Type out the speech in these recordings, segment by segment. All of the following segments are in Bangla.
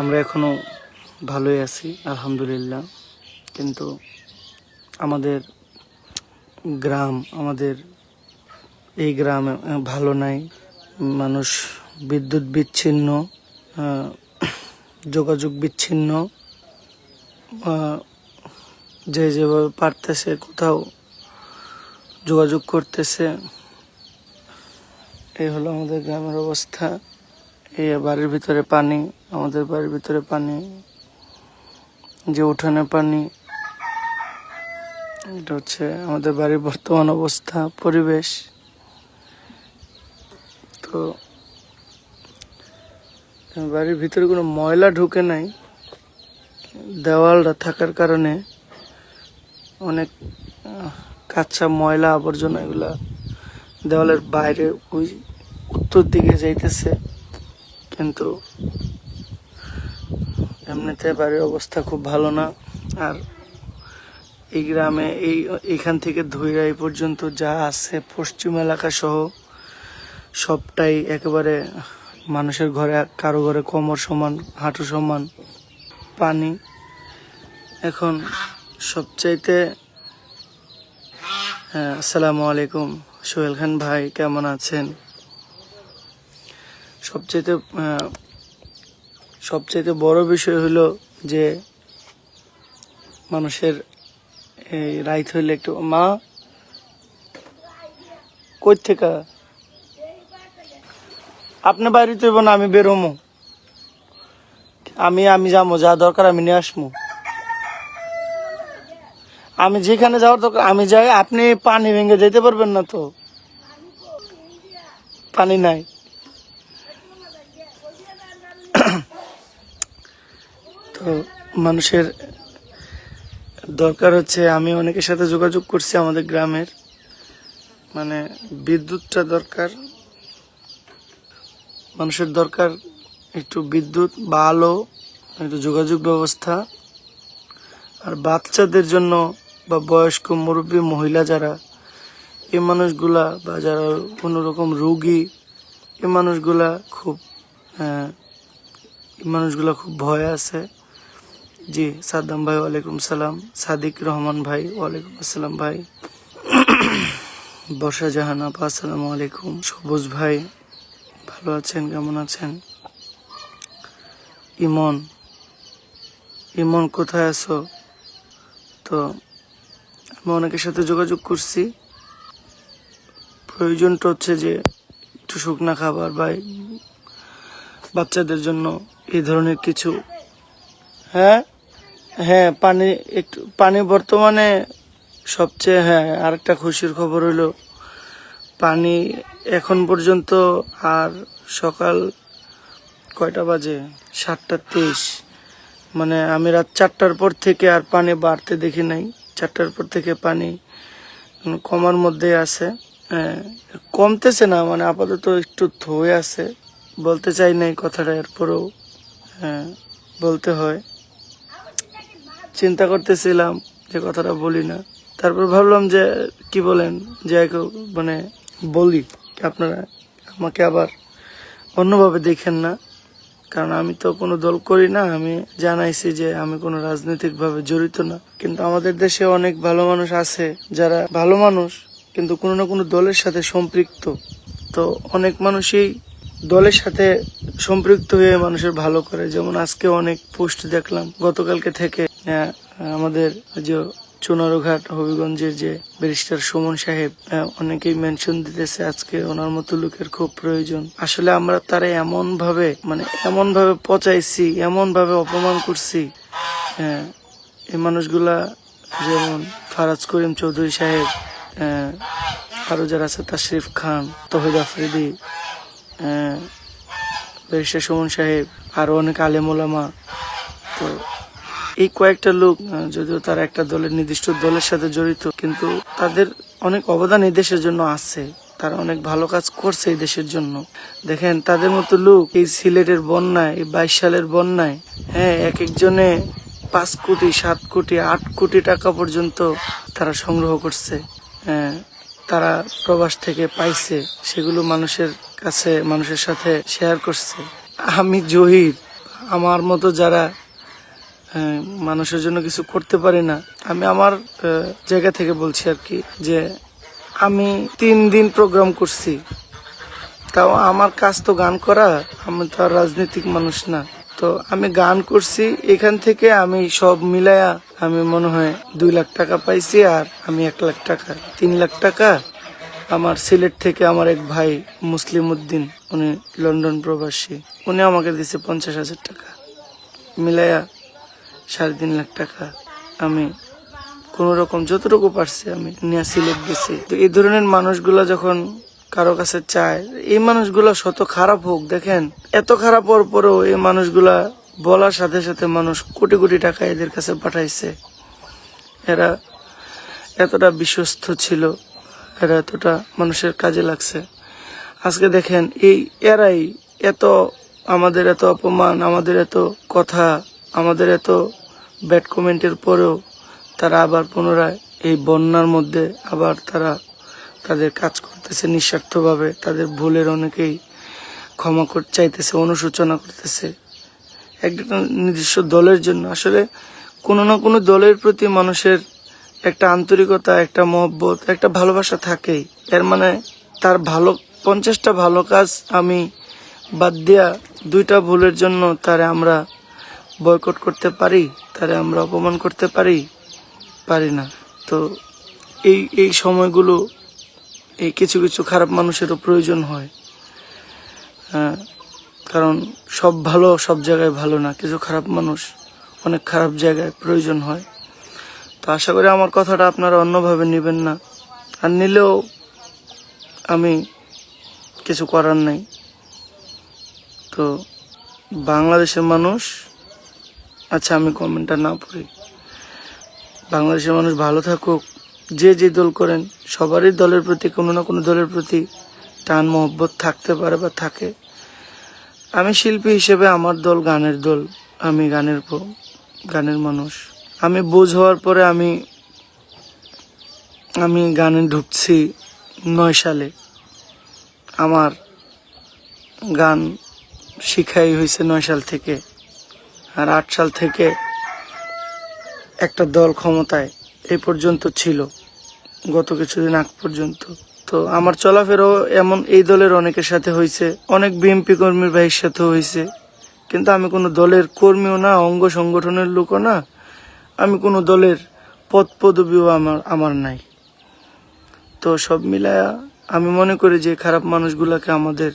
আমরা এখনও ভালোই আছি, আলহামদুলিল্লাহ। কিন্তু আমাদের গ্রাম, আমাদের এই গ্রামে ভালো নাই। মানুষ বিদ্যুৎ বিচ্ছিন্ন যোগাযোগ বিচ্ছিন্ন যে যেভাবে পারতেছে কোথাও যোগাযোগ করতেছে, এই হলো আমাদের গ্রামের অবস্থা। এই বাড়ির ভিতরে পানি আমাদের বাড়ির ভিতরে পানি, যে উঠানে পানি, এটা হচ্ছে আমাদের বাড়ির বর্তমান অবস্থা, পরিবেশ। তো, বাড়ির ভিতরে কোনো ময়লা ঢুকে নাই, দেওয়ালটা থাকার কারণে অনেক কাঁচা ময়লা আবর্জনা এগুলা দেওয়ালের বাইরে ওই উত্তর দিকে যাইতেছে। কিন্তু এমনিতে বাড়ির অবস্থা খুব ভালো না। আর এই গ্রামে, এই, এইখান থেকে ধৈরা পর্যন্ত যা আছে, পশ্চিম এলাকা সহ সবটাই একেবারে মানুষের ঘরে, কারও ঘরে কোমর সমান, হাঁটু সমান, পানি। এখন সবচাইতে হ্যাঁ আসসালামু আলাইকুম। সোহেল খান ভাই, কেমন আছেন? সবচাইতে সবচাইতে বড় বিষয় হলো যে মানুষের এই রাইত হইলে একটু, মা, কই থেকে? আপনি বাড়িতে হইব না, আমি বেরোমো। আমি আমি যাব যা দরকার আমি নিয়ে আসমু। আমি যেখানে যাওয়ার দরকার, আমি যাই, আপনি পানি ভেঙে যেতে পারবেন না তো? পানি নাই। তো মানুষের দরকার হচ্ছে, আমি অনেকের সাথে যোগাযোগ করছি আমাদের গ্রামের। মানে বিদ্যুৎটা দরকার, মানুষের দরকার একটু বিদ্যুৎ বা আলো, একটু যোগাযোগ ব্যবস্থা। আর বাচ্চাদের জন্য বা বয়স্ক মুরব্বী মহিলা যারা, এই মানুষগুলা বা যারা কোনো রকম রোগী, এই মানুষগুলা খুব এই মানুষগুলা খুব ভয় আছে। জি, সাদ্দাম ভাই, ওয়ালাইকুম সালাম। সাদিক রহমান ভাই, ওয়ালাইকুম আসসালাম ভাই। বর্ষা জাহান আপা, আসসালামু আলাইকুম। সবুজ ভাই, ভালো আছেন? কেমন আছেন? ইমন ইমন, কোথায় আছো? তো, আমি অনেকের সাথে যোগাযোগ করছি। প্রয়োজনটা হচ্ছে যে, একটু শুকনা খাবার বা বাচ্চাদের জন্য এই ধরনের কিছু। হ্যাঁ? হ্যাঁ পানি একটু পানি বর্তমানে সবচেয়ে হ্যাঁ আরেকটা খুশির খবর হলো পানি এখন পর্যন্ত আর সকাল কয়টা বাজে? সাতটা তেইশ। মানে আমি রাত চারটার পর থেকে আর পানি বাড়তে দেখি নাই। চারটার পর থেকে পানি কমার মধ্যে আছে। হ্যাঁ, কমতেছে না মানে আপাতত একটু ধয়ে আছে। বলতে চাই নাই কথাটা এরপরেও হ্যাঁ বলতে হয়। চিন্তা করতেছিলাম যে কথাটা বলি না। তারপর ভাবলাম যে, কি বলেন? যে মানে বলি। আপনারা আমাকে আবার অন্যভাবে দেখেন না? কারণ আমি তো কোনো দল করি না। আমি জানাইছি যে আমি কোনো রাজনৈতিকভাবে জড়িত না। কিন্তু আমাদের দেশে অনেক ভালো মানুষ আছে, যারা ভালো মানুষ, কিন্তু কোনো না কোনো দলের সাথে সম্পৃক্ত। তো অনেক মানুষই দলের সাথে সম্পৃক্ত হয়ে মানুষের ভালো করে। যেমন আজকে অনেক পোস্ট দেখলাম, গতকালকে থেকে। আমাদের যে চুনারঘাট হবিগঞ্জের যে ব্যারিস্টার সুমন সাহেব অনেকেই মেনশন দিতেছে আজকে ওনার মতো লোকের খুব প্রয়োজন। আসলে আমরা তারা এমন ভাবে মানে এমন ভাবে পচাইছি এমন ভাবে অপমান করছি এই মানুষগুলা যেমন ফারাজ করিম চৌধুরী সাহেব আরও যারা আছে, তাশরিফ খান, তহিদ আফ্রিদি ব্যারিস্টার সুমন সাহেব, আরও অনেক আলেম ওলামা তো এই কয়েকটা লোক যদিও তারা একটা দলের নির্দিষ্ট দলের সাথে জড়িত, কিন্তু তাদের অনেক অবদান এই দেশের জন্য আছে। তারা অনেক ভালো কাজ করছে এই দেশের জন্য। দেখেন, তাদের মতো লোক এই সিলেটের বন্যায়, এই বাইশ সালের বন্যায় হ্যাঁ এক একজনে পাঁচ কোটি, সাত কোটি, আট কোটি টাকা পর্যন্ত তারা সংগ্রহ করছে। হ্যাঁ তারা প্রবাস থেকে পাইছে, সেগুলো মানুষের কাছে, মানুষের সাথে শেয়ার করছে। আমি জহির, আমার মতো যারা মানুষের জন্য কিছু করতে পারি না। আমি আমার জায়গা থেকে বলছি আর কি যে, আমি তিন দিন প্রোগ্রাম করছি। তাও আমার কাজ তো গান করা, আমি তো আর রাজনৈতিক মানুষ না। তো আমি গান করছি, এখান থেকে আমি সব মিলায়া আমি মনে হয় দুই লাখ টাকা পাইছি আর আমি এক লাখ টাকা, তিন লাখ টাকা আমার সিলেট থেকে আমার এক ভাই মুসলিম উদ্দিন উনি লন্ডন প্রবাসী, উনি আমাকে দিছে পঞ্চাশ হাজার টাকা। মিলায়া সাড়ে তিন লাখ টাকা আমি কোন রকম যতটুকু পারছি আমি নিয়ে সিলেট গেছি তো এই ধরনের মানুষগুলো যখন কারও কাছে চায়, এই মানুষগুলো শত খারাপ হোক, দেখেন, এত খারাপ হওয়ার পরেও এই মানুষগুলা বলার সাথে সাথে মানুষ কোটি কোটি টাকা এদের কাছে পাঠাইছে। এরা এতটা বিশ্বস্ত ছিল, এরা এতটা মানুষের কাজে লাগছে। আজকে দেখেন, এই এরাই এত আমাদের এত অপমান, আমাদের এত কথা আমাদের এত ব্যাড কমেন্টের পরেও তারা আবার পুনরায় এই বন্যার মধ্যে আবার তারা তাদের কাজ করতেছে নিঃস্বার্থভাবে, তাদের ভুলের অনেকেই ক্ষমা চাইতেছে, অনুশোচনা করতেছে। একটা নির্দিষ্ট দলের জন্য। আসলে কোনো না কোনো দলের প্রতি মানুষের একটা আন্তরিকতা, একটা মহব্বত, একটা ভালোবাসা থাকেই। এর মানে তার ভালো, পঞ্চাশটা ভালো কাজ আমি বাদ দিয়া দুইটা ভুলের জন্য তারে আমরা বয়কট করতে পারি তারে আমরা অপমান করতে পারি? পারি না। তো এই এই সময়গুলো এই কিছু কিছু খারাপ মানুষেরও প্রয়োজন হয়। হ্যাঁ, কারণ সব ভালো সব জায়গায় ভালো না কিছু খারাপ মানুষ অনেক খারাপ জায়গায় প্রয়োজন হয়। তো আশা করি আমার কথাটা আপনারা অন্যভাবে নেবেন না। আর নিলেও আমি কিছু করার নাই। তো বাংলাদেশের মানুষ আচ্ছা আমি কমেন্টটা না পড়ি। বাংলাদেশের মানুষ ভালো থাকুক। যে যে দল করেন, সবারই দলের প্রতি, কোনো না কোনো দলের প্রতি টান, মহব্বত থাকতে পারে বা থাকে। আমি শিল্পী হিসেবে আমার দল গানের দল, আমি গানের গানের মানুষ। আমি বোঝ হওয়ার পরে আমি আমি গানে ঢুকছি নয় সালে। আমার গান শিখাই হয়েছে নয় সাল থেকে। আর আট সাল থেকে একটা দল ক্ষমতায় এই পর্যন্ত ছিল, গত কিছুদিন আগ পর্যন্ত। তো আমার চলাফেরাও এমন এই দলের অনেকের সাথে হয়েছে অনেক বিএনপি কর্মীর ভাইয়ের সাথে হয়েছে কিন্তু আমি কোনো দলের কর্মীও না, অঙ্গ সংগঠনের লোকও না, আমি কোনো দলের পদ পদবিও আমার আমার নাই। তো সব মিলায়া আমি মনে করি যে খারাপ মানুষগুলোকে আমাদের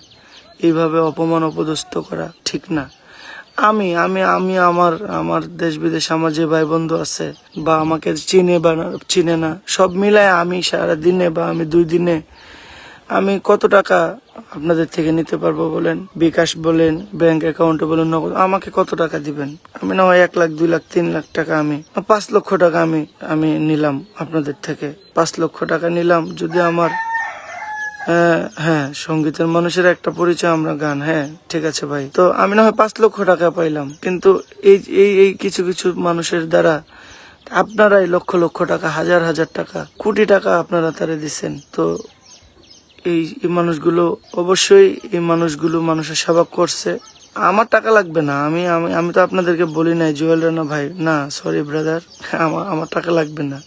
এইভাবে অপমান অপদস্থ করা ঠিক না। আমি আমি আমি আমার আমার দেশ বিদেশ আমার যে ভাই বন্ধু আছে বা আমাকে চিনে বা চিনে না, সব মিলায় আমি সারা দিনে বা আমি দুই দিনে আমি কত টাকা আপনাদের থেকে নিতে পারব বলেন? বিকাশ বলেন, ব্যাংক অ্যাকাউন্টে বলেন, নগদ, আমাকে কত টাকা দিবেন? আমি না হয় এক লাখ, দুই লাখ, তিন লাখ টাকা আমি, পাঁচ লক্ষ টাকা আমি আমি নিলাম আপনাদের থেকে। পাঁচ লক্ষ টাকা নিলাম যদি আমার হ্যাঁ হ্যাঁ সঙ্গীতের মানুষের একটা পরিচয় আমরা গান হ্যাঁ ঠিক আছে ভাই। তো আমি না হয় পাঁচ লক্ষ টাকা পাইলাম, কিন্তু এই এই এই কিছু কিছু মানুষের দ্বারা আপনারাই লক্ষ লক্ষ টাকা, হাজার হাজার টাকা, কোটি টাকা আপনারা তারা দিচ্ছেন তো এই এই মানুষগুলো অবশ্যই, এই মানুষগুলো মানুষের সেবা করছে। আমার টাকা লাগবে না, আমি আমি আমি তো আপনাদেরকে বলি নাই, জুয়েল রানা ভাই, না সরি ব্রাদার আমার আমার টাকা লাগবে না।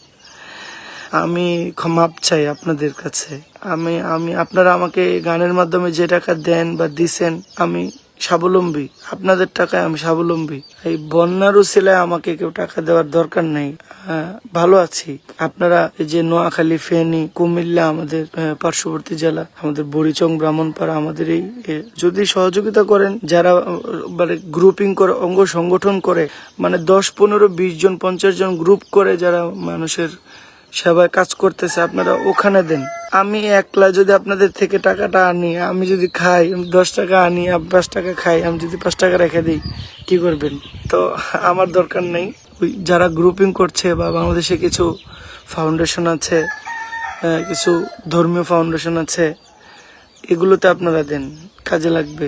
আমি ক্ষমাপ চাই আপনাদের কাছে। আমি আমি আপনারা আমাকে গানের মাধ্যমে যে টাকা দেন বা দিছেন আমি স্বাবলম্বী। আপনাদের টাকায় আমি স্বাবলম্বী। এই বন্যার উসিলায় আমাকে কেউ টাকা দেওয়ার দরকার নেই। হ্যাঁ, ভালো আছি। আপনারা এই যে নোয়াখালী ফেনী কুমিল্লা আমাদের পার্শ্ববর্তী জেলা আমাদের বড়িচং ব্রাহ্মণপাড়া আমাদের এই যদি সহযোগিতা করেন যারা মানে গ্রুপিং করে অঙ্গ সংগঠন করে মানে দশ পনেরো বিশ জন পঞ্চাশ জন গ্রুপ করে যারা মানুষের সেবায় কাজ করতেছে, আপনারা ওখানে দেন। আমি একলা যদি আপনাদের থেকে টাকাটা আনি, আমি যদি খাই দশ টাকা আনি পাঁচ টাকা খাই, আমি যদি পাঁচ টাকা রেখে দিই, কি করবেন? তো আমার দরকার নেই। ওই যারা গ্রুপিং করছে বা বাংলাদেশে কিছু ফাউন্ডেশন আছে কিছু ধর্মীয় ফাউন্ডেশন আছে, এগুলোতে আপনারা দেন, কাজে লাগবে।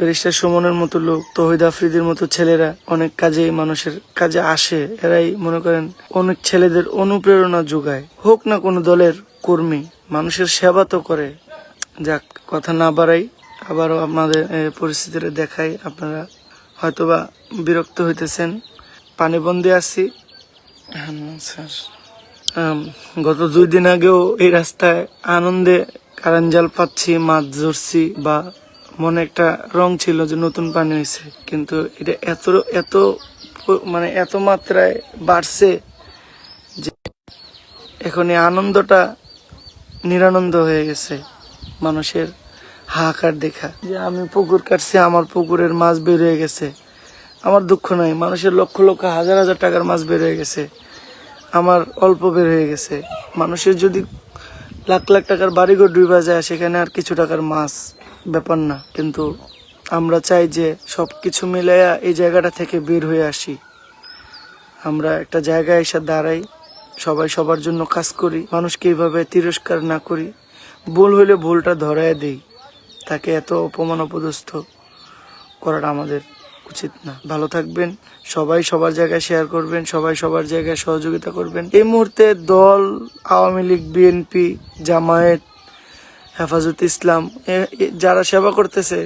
ব্যারিস্টার সুমনের মতো লোক তহিদ আফ্রিদির মতো ছেলেরা অনেক কাজে মানুষের কাজে আসে। এরাই মনে করেন অনেক ছেলেদের অনুপ্রেরণা যোগায়। হোক না কোনো দলের কর্মী মানুষের সেবা তো করে। যাক কথা না বাড়াই আবারও আপনাদের পরিস্থিতিটা দেখাই। আপনারা হয়তোবা বিরক্ত হইতেছেন। পানিবন্দী আছি। হ্যাঁ, স্যার। গত দুই দিন আগেও এই রাস্তায় আনন্দে কারেন্ট জাল পাচ্ছি মাছ ধরছি বা মনে একটা রং ছিল যে নতুন পানি হয়েছে। কিন্তু এটা এত এত মানে এত মাত্রায় বাড়ছে যে এখন আনন্দটা নিরানন্দ হয়ে গেছে মানুষের হাহাকার দেখা। যে আমি পুকুর কাটছি, আমার পুকুরের মাছ বের হয়ে গেছে। আমার দুঃখ নাই, মানুষের লক্ষ লক্ষ হাজার হাজার টাকার মাছ বের হয়ে গেছে। আমার অল্প বের হয়ে গেছে। মানুষের যদি লাখ লাখ টাকার বাড়িঘর ডুবা যায়, সেখানে আর কিছু টাকার মাছ ব্যাপার না, কিন্তু আমরা চাই যে সব কিছু মিলাইয়া এই জায়গাটা থেকে বের হয়ে আসি। আমরা একটা জায়গায় এসে দাঁড়াই, সবাই সবার জন্য কাজ করি, মানুষকে এইভাবে তিরস্কার না করি। ভুল হইলে ভুলটা ধরায় দেই, তাকে এত অপমান অপদস্থ করাটা আমাদের উচিত না। ভালো থাকবেন, সবাই সবার জায়গায় শেয়ার করবেন, সবাই সবার জায়গায় সহযোগিতা করবেন। এই মুহূর্তে দল, আওয়ামী লীগ, বিএনপি, জামায়াত হেফাজত ইসলাম যারা সেবা করতেছে,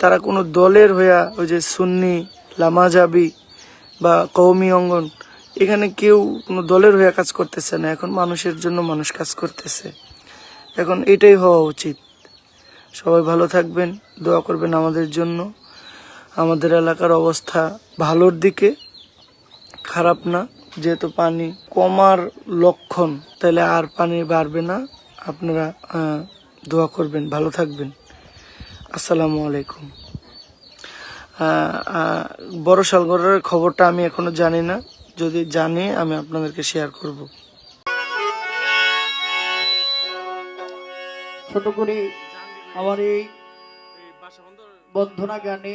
তারা কোনো দলের হইয়া ওই যে সুন্নি, লামাজাবি বা কৌমি অঙ্গন, এখানে কেউ কোনো দলের হয়ে কাজ করতেছে না। এখন মানুষের জন্য মানুষ কাজ করতেছে। এখন এটাই হওয়া উচিত। সবাই ভালো থাকবেন, দোয়া করবেন আমাদের জন্য। আমাদের এলাকার অবস্থা ভালোর দিকে, খারাপ না। যেহেতু পানি কমার লক্ষণ, তাহলে আর পানি বাড়বে না। আপনারা দোয়া করবেন, ভালো থাকবেন। আসসালামু আলাইকুম। বড় সালগড়ের খবরটা আমি এখনও জানি না। যদি জানি, আমি আপনাদেরকে শেয়ার করব। ছোট করে আমার এই বন্ধনা গানে